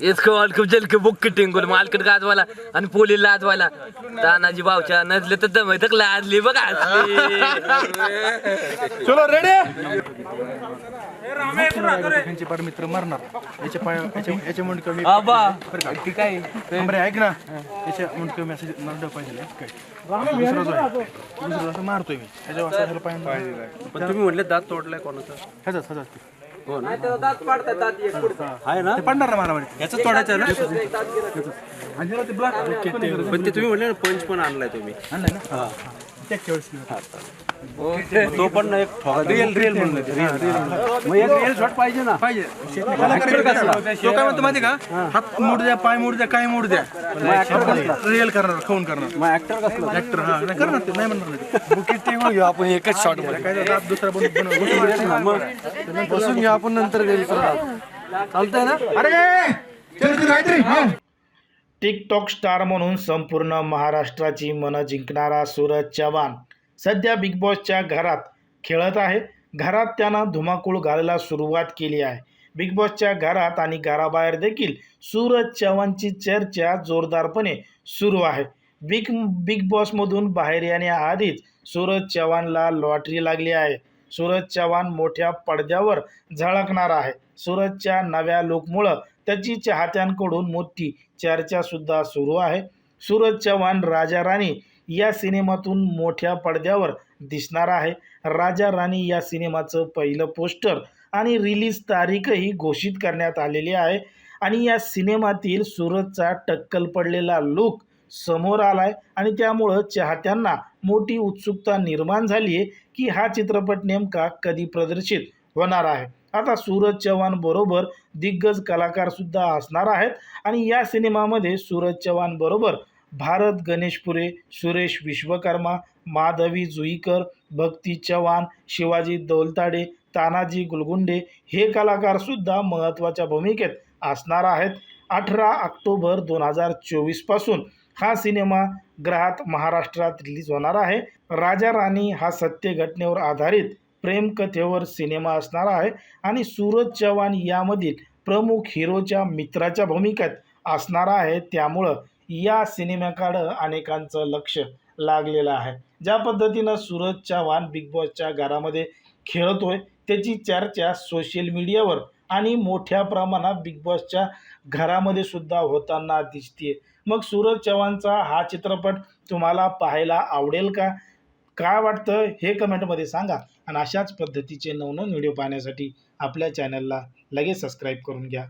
इसको वालकम चल के बुक टिंगून मालकट गाजवाला आणि पोली लाजवाला तानाजी भावच्या नजले तर दम तक लाजली बघा चलो रेडी पार मित्र मरणार. याच्या पाय याच्या याच्या मुंडकं मी आबा. काय बरं ऐक ना. याच्या मुंडकं मी असं नरड पाहिजे काय दुसरा असं मारतोय मी. याच्या पाहिजे पण तुम्ही म्हटले दात तोडलाय कोणाचा? ह्याचाच ह्याचाच आहे ना? ते पडणार ना मारामारी याचा तोडायचा ना? आणि ह्याला ते ब्लॉक पण ते तुम्ही ना पंच पण आणलाय तुम्ही. आणलाय ना? तो पण ना एक रिअल रिअल म्हणलं ते. मग एक रिअल शॉट पाहिजे ना पाहिजे कलाकार कसला तो काय म्हणतो माहिती का हात मोड द्या पाय मोड द्या काय मोड द्या रिअल करणार खाऊन करणार मग ऍक्टर कसला ऍक्टर हा नाही करणार ते नाही म्हणणार बुकिट टीम घेऊ आपण एकच शॉटमध्ये काय दात दुसरा बनवून बसून घेऊ आपण नंतर चालतंय ना अरे टिकटॉक स्टार म्हणून संपूर्ण महाराष्ट्राची मनं जिंकणारा सूरज चव्हाण सध्या बिग बॉसच्या घरात खेळत आहे. घरात त्यानं धुमाकूळ घालायला सुरुवात केली आहे. बिग बॉसच्या घरात आणि घराबाहेर देखील सूरज चव्हाणची चर्चा जोरदारपणे सुरू आहे. बिग बिग बॉसमधून बाहेर येण्याआधीच सूरज चव्हाणला लॉटरी लागली आहे. सूरज चव्हाण मोठ्या पडद्यावर झळकणार आहे. सूरजच्या नव्या लुकमुळं त्याची चाहत्यांकडून मोठी चर्चासुद्धा सुरू आहे. सूरज चव्हाण राजा राणी या सिनेमातून मोठ्या पडद्यावर दिसणार आहे. राजा राणी या सिनेमाचं पहिलं पोस्टर आणि रिलीज तारीखही घोषित करण्यात आलेली आहे. आणि या सिनेमातील सूरजचा टक्कल पडलेला लुक समोर आलाय आणि त्यामुळं चाहत्यांना मोठी उत्सुकता निर्माण झाली आहे की हा चित्रपट नेमका कधी प्रदर्शित होणार आहे. आता सूरज चव्हाण बरोबर दिग्गज कलाकार सुद्धा असणार आहेत आणि या सिनेमामध्ये सूरज चव्हाण बरोबर भारत गणेशपुरे सुरेश विश्वकर्मा माधवी जुईकर भक्ती चव्हाण शिवाजी दौलताडे तानाजी गुलगुंडे हे कलाकारसुद्धा महत्त्वाच्या भूमिकेत असणार आहेत. अठरा ऑक्टोबर दोन हजार चोवीसपासून हा सिनेमा ग्रहात महाराष्ट्रात रिलीज होणार आहे. राजा राणी हा सत्य घटनेवर आधारित प्रेमकथेवर सिनेमा असणार आहे आणि सूरज चव्हाण यामधील प्रमुख हिरोच्या मित्राच्या भूमिकेत असणार आहे. त्यामुळं या सिनेमाकडं अनेकांचं लक्ष लागलेलं आहे. ज्या पद्धतीनं सूरज चव्हाण बिग बॉसच्या घरामध्ये खेळतोय त्याची चर्चा सोशल मीडियावर आणि मोठ्या प्रमाणात बिग बॉसच्या घरामध्ये सुद्धा होताना दिसते मग सूरज चव्हाणचा हा चित्रपट तुम्हाला पाहायला आवडेल का? काय वाटतं हे कमेंटमध्ये सांगा. आणि अशाच पद्धतीचे नवनवीन व्हिडिओ पाहण्यासाठी आपल्या चॅनलला लगेच सबस्क्राईब करून घ्या.